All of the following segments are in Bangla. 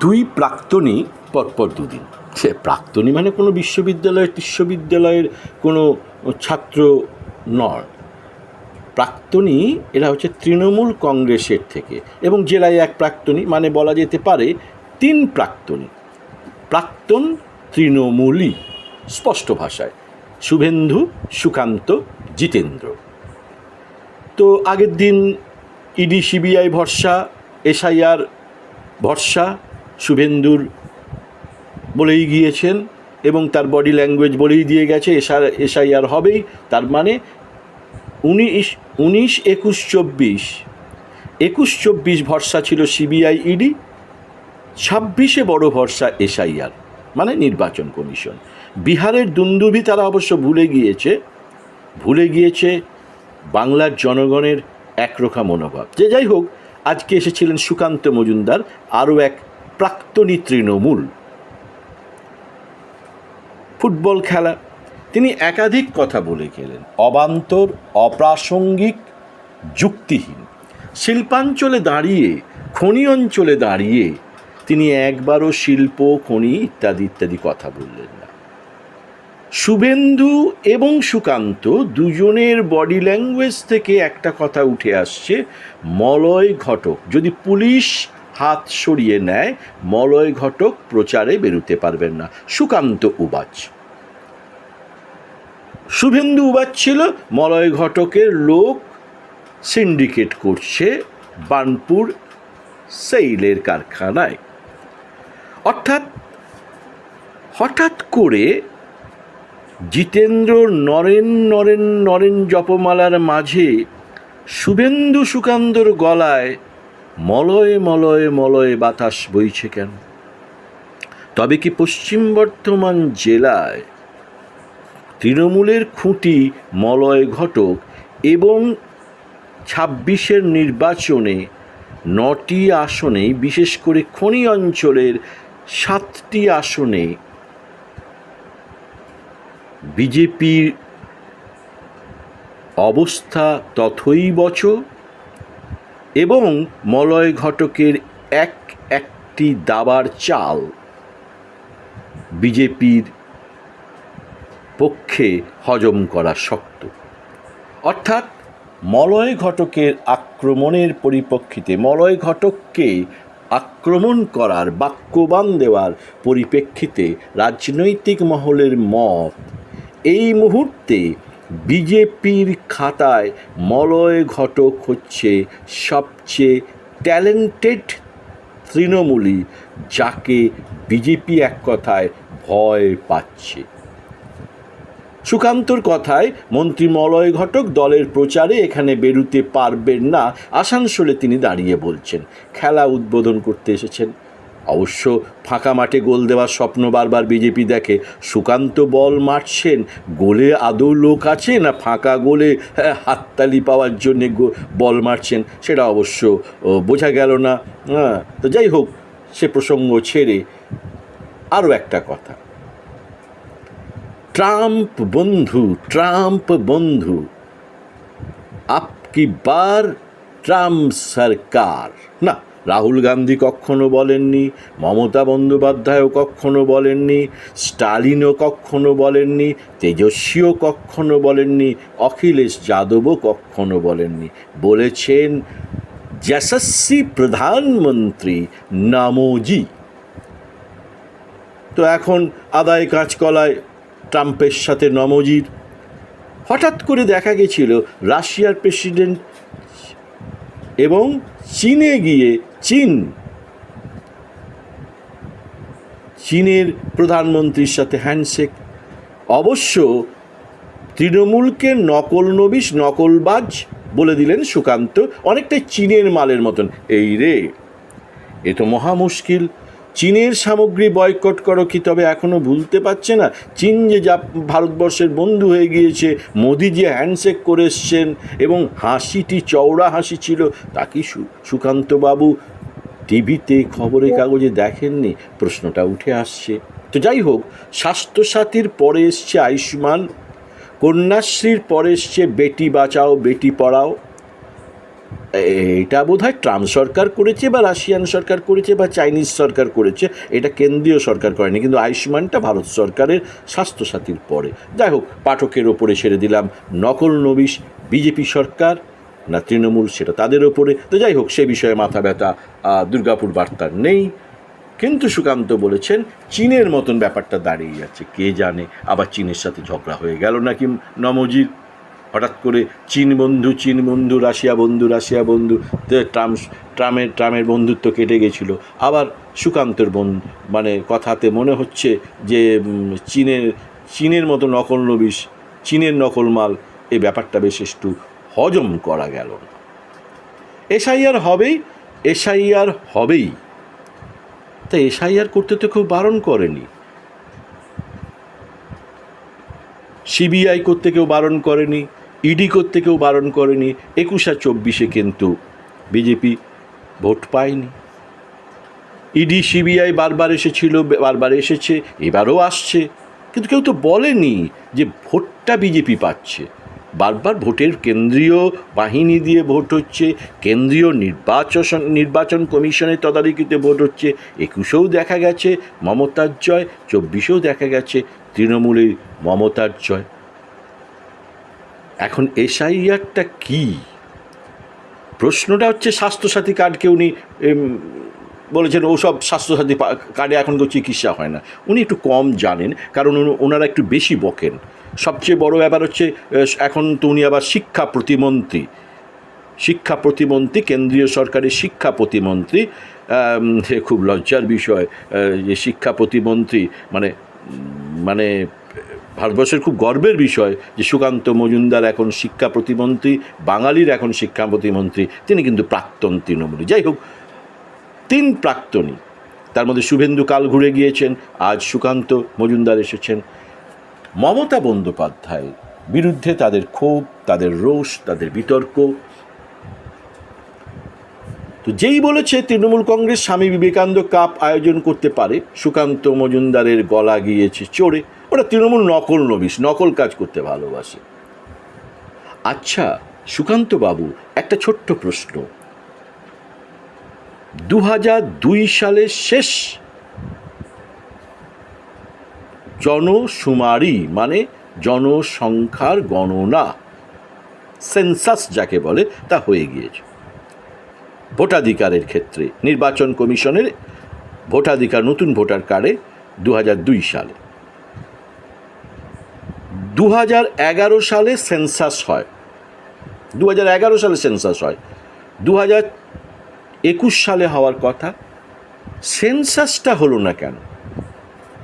দুই প্রাক্তনী পরপর দুদিন। সে প্রাক্তনী মানে কোনো বিশ্ববিদ্যালয়ের বিশ্ববিদ্যালয়ের কোনো ছাত্র নয়। প্রাক্তনী এরা হচ্ছে তৃণমূল কংগ্রেসের থেকে এবং জেলায় এক প্রাক্তনী মানে বলা যেতে পারে তিন প্রাক্তনী। প্রাক্তন তৃণমূলই স্পষ্ট ভাষায়, শুভেন্দু, সুকান্ত, জিতেন্দ্র। তো আগের দিন ইডি, সিবিআই ভরসা, এসআইআর ভরসা শুভেন্দুর বলেই গিয়েছেন এবং তার বডি ল্যাঙ্গুয়েজ বলেই দিয়ে গেছে এসআর এসআইআর হবেই, তার মানে উনিশ উনিশ, একুশ, চব্বিশ। একুশ, চব্বিশ ভরসা ছিল সিবিআই ইডি, ছাব্বিশে বড় ভরসা এসআইআর মানে নির্বাচন কমিশন। বিহারের দুন্দুভি তারা অবশ্য ভুলে গিয়েছে ভুলে গিয়েছে বাংলার জনগণের একরোখা মনোভাব। যে যাই হোক, আজকে এসেছিলেন সুকান্ত মজুমদার, আরও এক প্রাক্তনী তৃণমূল। ফুটবল খেলা। তিনি একাধিক কথা বলে গেলেন। অবান্তর, অপ্রাসঙ্গিক, যুক্তিহীন। শিল্পাঞ্চলে দাঁড়িয়ে খনি অঞ্চলে দাঁড়িয়ে তিনি একবারও শিল্প, খনি ইত্যাদি ইত্যাদি কথা বললেন না। শুভেন্দু এবং সুকান্ত দুজনের বডি ল্যাঙ্গুয়েজ থেকে একটা কথা উঠে আসছে, মলয় ঘটক। যদি পুলিশ হাত সরিয়ে নেয়, মলয় ঘটক প্রচারে বেরোতে পারবেন না। সুকান্ত উবাচ। শুভেন্দু উবাচ ছিল মলয় ঘটকের লোক, সিন্ডিকেট করছে বানপুর সেইলের কারখানায়। অর্থাৎ, হঠাৎ করে জিতেন্দ্র নরেন নরেন নরেন জপমালার মাঝে শুভেন্দু সুকান্তর গলায় মলয়ে মলয় মলয় বাতাস বইছে কেন? তবে কি পশ্চিম বর্ধমান জেলায় তৃণমূলের খুঁটি মলয় ঘটক এবং ছাব্বিশের নির্বাচনে নটি আসনে, বিশেষ করে খনি অঞ্চলের সাতটি আসনে বিজেপির অবস্থা তথৈবচ এবং মলয় ঘটকের এক একটি দাবার চাল বিজেপির পক্ষে হজম করা শক্ত। অর্থাৎ মলয় ঘটকের আক্রমণের পরিপ্রেক্ষিতে মলয় ঘটককে আক্রমণ করার বাক্যবান দেওয়ার পরিপ্রেক্ষিতে রাজনৈতিক মহলের মত এই মুহূর্তে বিজেপির খাতায় মলয় ঘটক হচ্ছে সবচেয়ে ট্যালেন্টেড তৃণমূলী, যাকে বিজেপি এক কথায় ভয় পাচ্ছে। সুকান্তর কথায়, মন্ত্রী মলয় ঘটক দলের প্রচারে এখানে বেরুতে পারবেন না, আসানসোলে তিনি দাঁড়িয়ে বলছেন। খেলা উদ্বোধন করতে এসেছেন। অবশ্য ফাঁকা মাঠে গোল দেওয়ার স্বপ্ন বারবার বিজেপি দেখে। সুকান্ত বল মারছেন গোলে আদৌ লোক আছে না ফাঁকা গোলে হ্যাঁ, হাততালি পাওয়ার জন্যে বল মারছেন সেটা অবশ্য বোঝা গেল না। হ্যাঁ তো যাই হোক সে প্রসঙ্গ ছেড়ে আরও একটা কথা। ট্রাম্প বন্ধু ট্রাম্প বন্ধু আপকি বার ট্রাম্প সরকার। না রাহুল গান্ধী কখনো বলেননি, মমতা বন্দ্যোপাধ্যায়ও কখনো বলেননি, স্টালিনও কখনো বলেননি, তেজস্বীও কখনো বলেননি, অখিলেশ যাদবও কখনো বলেননি। বলেছেন, যশস্বী প্রধানমন্ত্রী নামোজি তো এখন আদায় কাঁচকলায় ট্রাম্পের সাথে নমজির। হঠাৎ করে দেখা গেছিল, রাশিয়ার প্রেসিডেন্ট এবং চীনে গিয়ে চীন। চীনের প্রধানমন্ত্রীর সাথে হ্যান্ডশেক অবশ্য তৃণমূলকে নকল নবিশ, নকলবাজ বলে দিলেন সুকান্ত, অনেকটাই চীনের মালের মতন। এই রে, এ তো মহা মুশকিল। চীনের সামগ্রী বয়কট করো কি তবে এখনও ভুলতে পারছে না? চীন যে যা ভারতবর্ষের বন্ধু হয়ে গিয়েছে, মোদি যে হ্যান্ডশেক করে এসছেন এবং হাসিটি চওড়া হাসি ছিল, তা কি সুকান্তবাবু টিভিতে খবরের কাগজে দেখেননি? প্রশ্নটা উঠে আসছে। তো যাই হোক, স্বাস্থ্যসাথীর পরে এসছে আয়ুষ্মান, কন্যাশ্রীর পরে এসছে বেটি বাঁচাও, বেটি পড়াও। এটা বোধ হয় ট্রাম্প সরকার করেছে বা রাশিয়ান সরকার করেছে বা চাইনিজ সরকার করেছে, এটা কেন্দ্রীয় সরকার করেনি, কিন্তু আয়ুষ্মানটা ভারত সরকারের স্বাস্থ্যসাথীর পরে। যাই হোক, পাঠকের ওপরে ছেড়ে দিলাম, নকল নবিশ বিজেপি সরকার না তৃণমূল সেটা তাদের ওপরে। তো যাই হোক, সে বিষয়ে মাথা ব্যথা দুর্গাপুর বার্তার নেই। কিন্তু সুকান্ত বলেছেন, চীনের মতন ব্যাপারটা দাঁড়িয়ে যাচ্ছে কে জানে, আবার চীনের সাথে ঝগড়া হয়ে গেল নাকি নমজির হঠাৎ করে চীন বন্ধু চীন বন্ধু, রাশিয়া বন্ধু রাশিয়া বন্ধু ট্রাম্প ট্রামের ট্রামের বন্ধুত্ব কেটে গেছিল। আবার সুকান্তর বন মানে কথাতে মনে হচ্ছে যে চীনের চীনের মতো নকল নবিশ, চীনের নকল মাল এই ব্যাপারটা বেশ একটু হজম করা গেল না। এসআইআর হবেই এসআইআর হবেই। তা এসআইআর করতে তো কেউ বারণ করেনি। সিবিআই করতে কেউ বারণ করেনি। ইডি করতে কেউ বারণ করেনি, একুশ আর চব্বিশে কিন্তু বিজেপি ভোট পায়নি। ইডি, সিবিআই বারবার এসেছিল, বারবার এসেছে, এবারও আসছে। কিন্তু কেউ তো বলেনি যে ভোটটা বিজেপি পাচ্ছে। বারবার ভোটের কেন্দ্রীয় বাহিনী দিয়ে ভোট হচ্ছে, কেন্দ্রীয় নির্বাচন নির্বাচন কমিশনের তদারকিতে ভোট হচ্ছে, একুশেও দেখা গেছে মমতার জয়, চব্বিশেও দেখা গেছে তৃণমূলের মমতার জয়। এখন এসআইআরটা কী? প্রশ্নটা হচ্ছে স্বাস্থ্যসাথী কার্ডকে উনি বলেছেন ওসব স্বাস্থ্যসাথী কার্ডে এখন তো চিকিৎসা হয় না। উনি একটু কম জানেন, কারণ ওনারা একটু বেশি বকেন। সবচেয়ে বড় ব্যাপার হচ্ছে এখন তো উনি আবার শিক্ষা প্রতিমন্ত্রী। শিক্ষা প্রতিমন্ত্রী, কেন্দ্রীয় সরকারের শিক্ষা প্রতিমন্ত্রী। খুব লজ্জার বিষয় যে শিক্ষা প্রতিমন্ত্রী মানে মানে ভারতবর্ষের খুব গর্বের বিষয় যে সুকান্ত মজুমদার এখন শিক্ষা প্রতিমন্ত্রী, বাঙালির এখন শিক্ষা প্রতিমন্ত্রী, তিনি কিন্তু প্রাক্তন তৃণমূলী। যাই হোক, তিন প্রাক্তনী, তার মধ্যে শুভেন্দু কাল ঘুরে গিয়েছেন, আজ সুকান্ত মজুমদার এসেছেন। মমতা বন্দ্যোপাধ্যায় বিরুদ্ধে তাদের ক্ষোভ, তাদের রোষ, তাদের বিতর্ক। তো যেই বলেছে তৃণমূল কংগ্রেস, স্বামী বিবেকানন্দ কাপ আয়োজন করতে পারে, সুকান্ত মজুমদারের গলা গিয়েছে চড়ে। ওরা তৃণমূল নকল নবিশ, নকল কাজ করতে ভালোবাসে। আচ্ছা সুকান্ত বাবু, একটা ছোট্ট প্রশ্ন। দু হাজার দুই সালের শেষ জনশুমারি মানে জনসংখ্যার গণনা, সেন্সাস যাকে বলে, তা হয়ে গিয়েছে। ভোটাধিকারের ক্ষেত্রে নির্বাচন কমিশনের ভোটাধিকার, নতুন ভোটার কার্ডে দু সালে। দু সালে সেন্সাস হয়। দু সালে সেন্সাস হয়। দু একুশ সালে হওয়ার কথা। সেন্সাসটা হলো না কেন?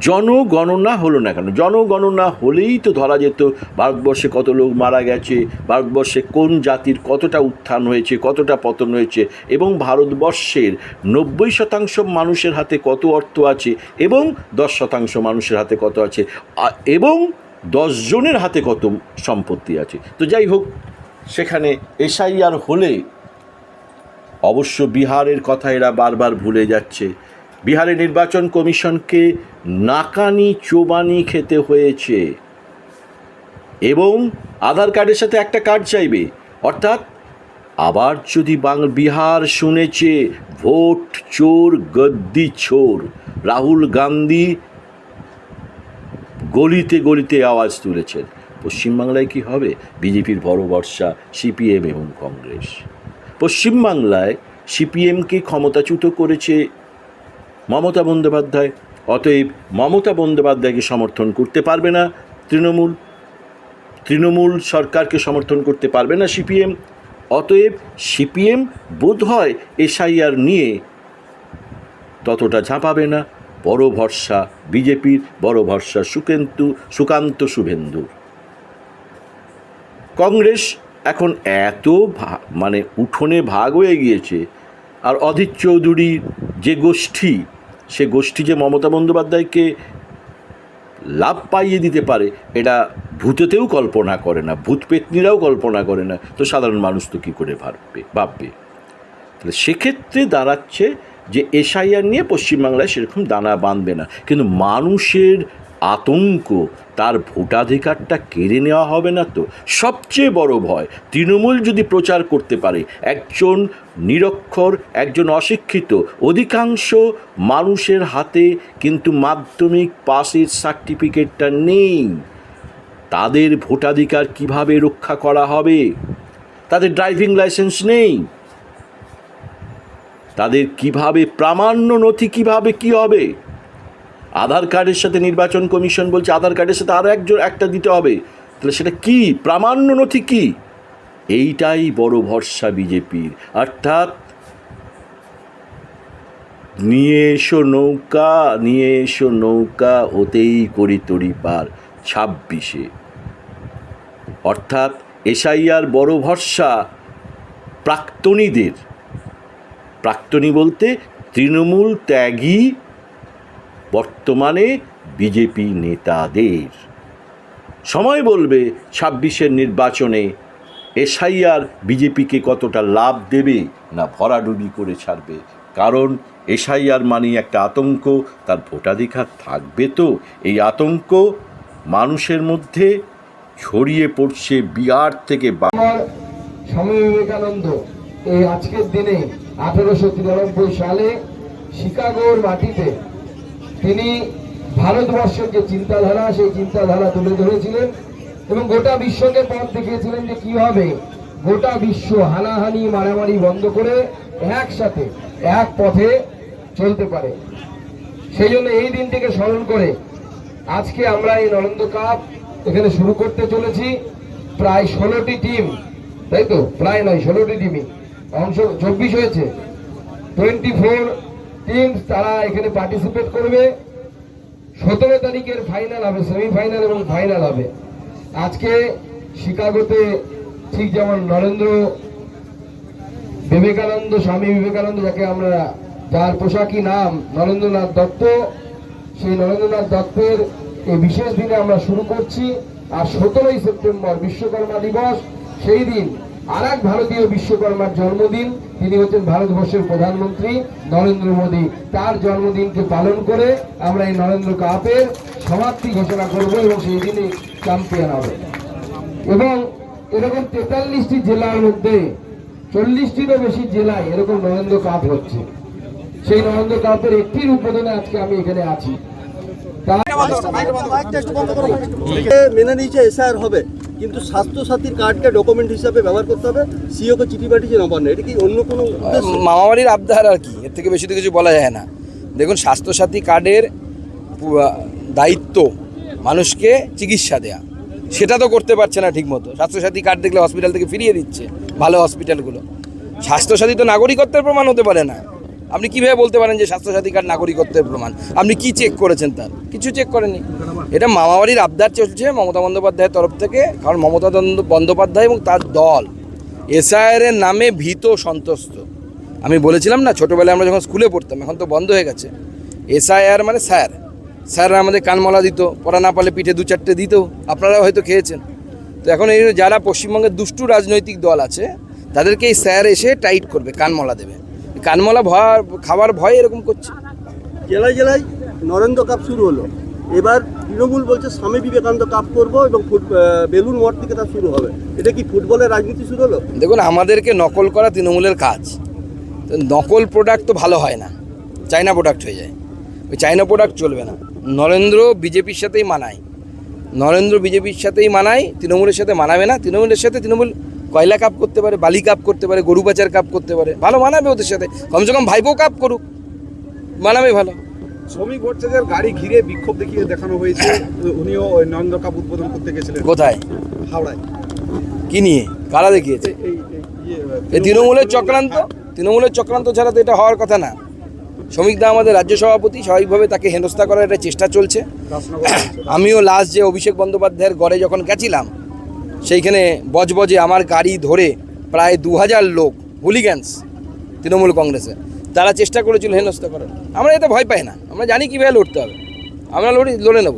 জনগণনা হলো না কেন? জনগণনা হলেই তো ধরা যেত ভারতবর্ষে কত লোক মারা গেছে, ভারতবর্ষে কোন জাতির কতটা উত্থান হয়েছে, কতটা পতন হয়েছে এবং ভারতবর্ষের নব্বই শতাংশ মানুষের হাতে কত অর্থ আছে এবং দশ শতাংশ মানুষের হাতে কত আছে। এবং জনের হাতে কত সম্পত্তি আছে। তো যাই হোক, সেখানে এসআইআর হলে অবশ্য বিহারের কথা এরা বারবার ভুলে যাচ্ছে। বিহারের নির্বাচন কমিশনকে নাকানি চোবানি খেতে হয়েছে। এবং আধার কার্ডের সাথে একটা কার্ড চাইবে। অর্থাৎ আবার যদি বাং বিহার শুনেছে, ভোট চোর, গদ্দি চোর। রাহুল গান্ধী গলিতে গলিতে আওয়াজ তুলেছেন। পশ্চিমবাংলায় কি হবে? বিজেপির বড় ভরসা, সিপিএম এবং কংগ্রেস। পশ্চিমবাংলায় সিপিএমকে ক্ষমতাচ্যুত করেছে মমতা বন্দ্যোপাধ্যায়। অতএব মমতা বন্দ্যোপাধ্যায়কে সমর্থন করতে পারবে না তৃণমূল। তৃণমূল সরকারকে সমর্থন করতে পারবে না সিপিএম। অতএব সিপিএম বোধ হয় এসআইআর নিয়ে ততটা ঝাঁপাবে না। বড় ভরসা, বিজেপির বড় ভরসা, সুকেন্তু, সুকান্ত শুভেন্দুর। কংগ্রেস এখন এত মানে উঠোনে ভাগ হয়ে গিয়েছে, আর অধীর চৌধুরীর যে গোষ্ঠী, সে গোষ্ঠী যে মমতা বন্দ্যোপাধ্যায়কে লাভ পাইয়ে দিতে পারে, এটা ভূতেতেও কল্পনা করে না, ভূত পেতনিরাও কল্পনা করে না, তো সাধারণ মানুষ তো কী করে ভাববে ভাববে? তাহলে সেক্ষেত্রে দাঁড়াচ্ছে যে এসআইআর নিয়ে পশ্চিমবাংলায় সেরকম দানা বাঁধবে না। কিন্তু মানুষের আতঙ্ক, তার ভোটাধিকারটা কেড়ে নেওয়া হবে না তো? সবচেয়ে বড় ভয়, তৃণমূল যদি প্রচার করতে পারে, একজন নিরক্ষর, একজন অশিক্ষিত, অধিকাংশ মানুষের হাতে কিন্তু মাধ্যমিক পাসের সার্টিফিকেটটা নেই। তাদের ভোটাধিকার কীভাবে রক্ষা করা হবে? তাদের ড্রাইভিং লাইসেন্স নেই। তাদের কীভাবে প্রামাণ্য নথি, কীভাবে কি হবে? আধার কার্ডের সাথে নির্বাচন কমিশন বলছে আধার কার্ডের সাথে আরও একজন, একটা দিতে হবে। তাহলে সেটা কি? প্রামাণ্য নথি কি? এইটাই বড় ভরসা বিজেপির। অর্থাৎ নিয়ে এসো নৌকা, নিয়ে এসো নৌকা ওতেই করি তরি পার ছাব্বিশে। অর্থাৎ এসআইআর বড় ভরসা প্রাক্তনীদের। প্রাক্তনী বলতে তৃণমূল ত্যাগী বর্তমানে বিজেপি নেতাদের। সময় বলবে ছাব্বিশের নির্বাচনে এসআইআর বিজেপিকে কতটা লাভ দেবে না ভরাডুবি করে ছাড়বে। কারণ এসআইআর মানে একটা আতঙ্ক, তার ভোটাধিকার থাকবে তো। এই আতঙ্ক মানুষের মধ্যে ছড়িয়ে পড়ছে বিহার থেকে স্বামী বিবেকানন্দ, এই আজকের দিনে আঠেরোশো তিরানব্বই সালে শিকাগোর মাটিতে তিনি ভারতবর্ষের যে চিন্তাধারা, সেই চিন্তাধারা তুলে ধরেছিলেন এবং গোটা বিশ্বকে পথ দেখিয়েছিলেন যে কীভাবে গোটা বিশ্ব হানাহানি, মারামারি বন্ধ করে একসাথে এক পথে চলতে পারে। সেই জন্য এই দিনটিকে স্মরণ করে আজকে আমরা এই নরেন্দ্র কাপ এখানে শুরু করতে চলেছি। প্রায় ষোলোটি টিম, তাই তো? প্রায় নয়, ষোলোটি টিমই। অংশ চব্বিশ হয়েছে। টোয়েন্টি ফোর টিমস তারা এখানে পার্টিসিপেট করবে। সতেরো তারিখের ফাইনাল হবে সেমিফাইনাল এবং ফাইনাল হবে। আজকে শিকাগোতে ঠিক যেমন নরেন্দ্র বিবেকানন্দ, স্বামী বিবেকানন্দ, যাকে আমরা যার পোশাকি নাম নরেন্দ্রনাথ দত্ত, সেই নরেন্দ্রনাথ দত্তের এই বিশেষ দিনে আমরা শুরু করছি। আর সতেরোই সেপ্টেম্বর বিশ্বকর্মা দিবস, সেই দিন আর এক ভারতীয় বিশ্বকর্মার জন্মদিন তিনি হচ্ছেন ভারতবর্ষের প্রধানমন্ত্রী নরেন্দ্র মোদী। তার জন্মদিনকে পালন করে আমরা এই নরেন্দ্র কাপের সমাপ্তি ঘোষণা করব এবং সেই দিনে চ্যাম্পিয়ন হবে। এবং এরকম তেতাল্লিশটি জেলার মধ্যে চল্লিশটিরও বেশি জেলায় এরকম নরেন্দ্র কাপ হচ্ছে। সেই নরেন্দ্র কাপের একটির উদ্বোধনে আজকে আমি এখানে আছি। মেনে নিয়েছে এসআর হবে। কিন্তু স্বাস্থ্যসাথীর কার্ডকে ডকুমেন্ট হিসাবে ব্যবহার করতে হবে সিওকে চিঠি পাঠিয়েছে নবান্ন এটা কি অন্য কোনো মামাবাড়ির আবদার আর কি, এর থেকে বেশি তো কিছু বলা যায় না। দেখুন, স্বাস্থ্যসাথী কার্ডের দায়িত্ব মানুষকে চিকিৎসা দেয়া। সেটা তো করতে পারছে না ঠিকমতো। স্বাস্থ্যসাথী কার্ড দেখলে হসপিটাল থেকে ফিরিয়ে দিচ্ছে, ভালো হসপিটালগুলো স্বাস্থ্যসাথী তো নাগরিকত্বের প্রমাণ হতে পারে না। আপনি কীভাবে বলতে পারেন যে স্বাস্থ্যসাথী কার্ড নাগরিকত্বের প্রমাণ? আপনি কি চেক করেছেন তার? কিছু চেক করেননি। এটা মামাবাড়ির আবদার চলছে মমতা বন্দ্যোপাধ্যায়ের তরফ থেকে, কারণ মমতা বন্দ- বন্দ্যোপাধ্যায় এবং তার দল এসআইআর এর নামে ভীত সন্তুষ্ট আমি বলেছিলাম না, ছোটোবেলায় আমরা যখন স্কুলে পড়তাম, এখন তো বন্ধ হয়ে গেছে। এসআইআর মানে স্যার। স্যাররা আমাদের কানমলা দিত, পড়া না পারলে পিঠে দু চারটে দিত, আপনারাও হয়তো খেয়েছেন। তো এখন এই যারা পশ্চিমবঙ্গের দুষ্টু রাজনৈতিক দল আছে, তাদেরকে এই স্যার এসে টাইট করবে কানমলা দেবে। কানমলা ভয় খাবার ভয় এরকম করছে। জেলায় জেলায় নরেন্দ্র কাপ শুরু হলো। এবার তৃণমূল বলছে স্বামী বিবেকানন্দ কাপ করব এবং বেলুন মঠ থেকে তা শুরু হবে। এটা কি ফুটবলের রাজনীতি শুরু হলো? দেখুন আমাদেরকে নকল করা তৃণমূলের কাজ। তো নকল প্রোডাক্ট তো ভালো হয় না। চাইনা প্রোডাক্ট হয়ে যায়। ওই চাইনা প্রোডাক্ট চলবে না। নরেন্দ্র বিজেপির সাথেই মানায়। নরেন্দ্র বিজেপির সাথেই মানায় তৃণমূলের সাথে মানাবে না। তৃণমূলের সাথে তৃণমূল কয়লা কাপ করতে পারে বালি কাপ করতে পারে গরু পাচার কাপ করতে পারে ভালো মানাবে ওদের সাথে। কমসে কম ভাইপো কাপ করুক মানাবে ভালো। শ্রমিক ভট্টাচার্যের গাড়ি ঘিরে বিক্ষোভ দেখিয়ে দেখানো হয়েছে। উনিও ওই নরেন্দ্র কাপ উদ্বোধন করতে গেছিলেন। কোথায়? হাওড়ায়। কি নিয়ে? কারা দেখিয়েছে? এই ইয়ে, এই তৃণমূলের চক্রান্ত? তৃণমূলের চক্রান্ত ছাড়া তো এটা হওয়ার কথা না। শ্রমিকদা আমাদের রাজ্য সভাপতি স্বাভাবিকভাবে তাকে হেনস্থা করার একটা চেষ্টা চলছে। আমিও লাস্ট যে অভিষেক বন্দ্যোপাধ্যায়ের গড়ে যখন গেছিলাম সেইখানে বজবজে আমার গাড়ি ধরে প্রায় দু হাজার লোক হুলিগ্যান্স তৃণমূল কংগ্রেসে। তারা চেষ্টা করেছিল হেনস্থা করার। আমরা এতে ভয় পাই না। আমরা জানি কীভাবে লড়তে হবে। আমরা লড়ি লড়ে নেব।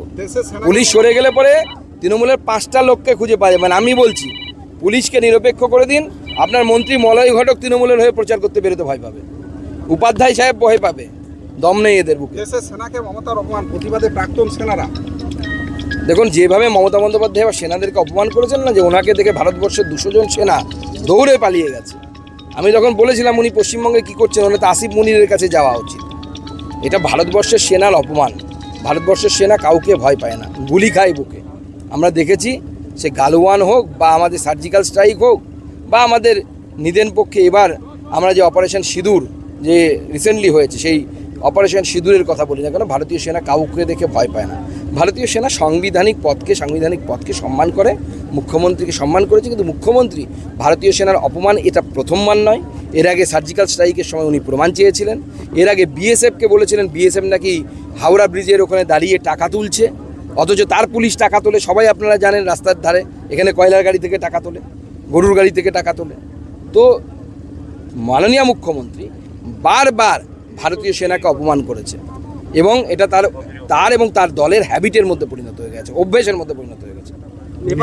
পুলিশ সরে গেলে পরে তৃণমূলের পাঁচটা লোককে খুঁজে পাওয়া যাবে। মানে আমি বলছি পুলিশকে নিরপেক্ষ করে দিন। আপনার মন্ত্রী মলয় ঘটক তৃণমূলের হয়ে প্রচার করতে বেরোতে ভয় পাবে। উপাধ্যায় সাহেব ভয় পাবে। দম নেই এদের বুকে। দেশের সেনাকে মমতার অপমান প্রতিবাদে প্রাক্তন সেনারা দেখুন, যেভাবে মমতা বন্দ্যোপাধ্যায় বা সেনাদেরকে অপমান করেছেন না, যে ওনাকে দেখে ভারতবর্ষের দুশো জন সেনা দৌড়ে পালিয়ে গেছে। আমি যখন বলেছিলাম উনি পশ্চিমবঙ্গে কী করছেন, ওনার তো আসিফ মুনিরের কাছে যাওয়া উচিত। এটা ভারতবর্ষের সেনার অপমান। ভারতবর্ষের সেনা কাউকে ভয় পায় না, গুলি খায় বুকে। আমরা দেখেছি, সে গালওয়ান হোক বা আমাদের সার্জিক্যাল স্ট্রাইক হোক বা আমাদের নিদেন পক্ষে এবার আমরা যে অপারেশন সিঁদুর যে রিসেন্টলি হয়েছে, সেই অপারেশন সিঁদুরের কথা বলি না কেন, ভারতীয় সেনা কাউকে দেখে ভয় পায় না। ভারতীয় সেনা সাংবিধানিক পথকে সাংবিধানিক পথকে সম্মান করে, মুখ্যমন্ত্রীকে সম্মান করেছে, কিন্তু মুখ্যমন্ত্রী ভারতীয় সেনার অপমান এটা প্রথমবার নয়। এর আগে সার্জিক্যাল স্ট্রাইকের সময় উনি প্রমাণ চেয়েছিলেন। এর আগে বিএসএফকে বলেছিলেন, বিএসএফ নাকি হাওড়া ব্রিজের ওখানে দাঁড়িয়ে টাকা তুলছে। অথচ তার পুলিশ টাকা তোলে, সবাই আপনারা জানেন রাস্তার ধারে। এখানে কয়লার গাড়ি থেকে টাকা তোলে, গরুর গাড়ি থেকে টাকা তোলে। তো মাননীয় মুখ্যমন্ত্রী বারবার ভারতীয় সেনাকে অপমান করেছে। এবং এটা তার তার এবং তার দলের হ্যাবিটের মধ্যে পরিণত হয়ে গেছে, অভ্যেসের মধ্যে পরিণত হয়ে গেছে।